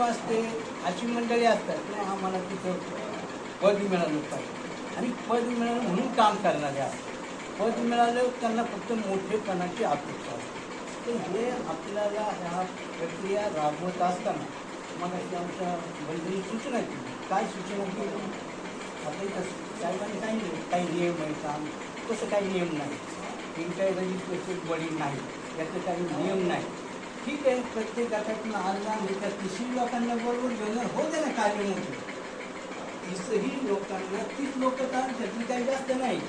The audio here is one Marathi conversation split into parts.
असते काही अशी मंडळी असतात नाही आम्हाला तिथं पद मिळालं पाहिजे आणि पद मिळालं म्हणून काम करणारे असतात पद मिळालं त्यांना फक्त मोठेपणाची अपेक्षा असते तर हे आपल्याला ह्या प्रक्रिया राबवत असताना मला अशी आमच्या बंधूंनी सूचना केली काय सूचना केली आता इथं साहेबांनी सांगितलं काही नियम आहे काम तसं काही नियम नाही. इंटर रजिस्ट्रेशन बडी नाही याचं काही नियम नाही. ठीक आहे प्रत्येक आणला आला आणि त्या तीसही लोकांना बरोबर घेऊन हो दे ना कार्य मोठे तीसही लोकांना तीस लोक तालुक्यातली काही जास्त नाही.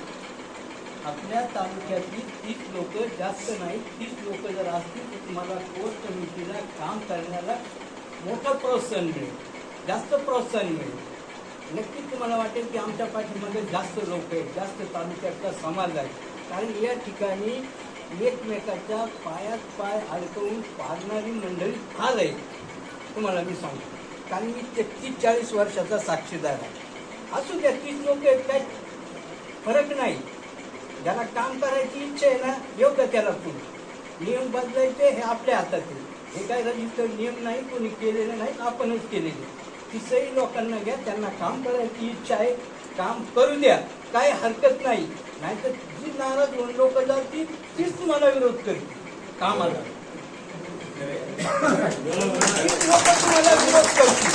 आपल्या तालुक्यातली तीस लोक जास्त नाही तीस लोक जर असतील तर तुम्हाला कोर कमिटीला काम करण्याला मोठं प्रोत्साहन मिळेल. जास्त प्रोत्साहन मिळेल. नक्कीच तुम्हाला वाटेल की आमच्या पाठीमध्ये जास्त लोक आहेत जास्त तालुक्यातला समाज आहे. कारण या ठिकाणी एकमेकाच्या पायात पाय अडकवून पाडणारी मंडळी फार आहे तुम्हाला मी सांगतो. कारण मी तेहतीस चाळीस वर्षाचा साक्षीदार आहे. असू द्या तीस लोक आहेत काय फरक नाही. ज्याला काम करायची इच्छा आहे ना येऊ त्याला पुढे नियम बदलायचे हे आपल्या हातात आहे. हे काय रजिस्टर नियम नाही कोणी केलेले नाही आपणच केलेले तिसही लोकांना घ्या त्यांना काम करायची इच्छा आहे काम करू द्या. काय हरकत नाही. नाहीतर जी नाराज होऊन लोक जातील तीच तुम्हाला विरोध करतील कामाला. तीच लोक तुम्हाला विरोध करतील.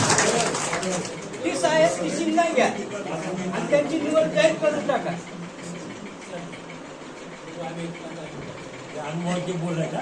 ती साहेब ती नाही घ्या. आणि त्यांची निवड जाहीर करून टाका. बोलायचा.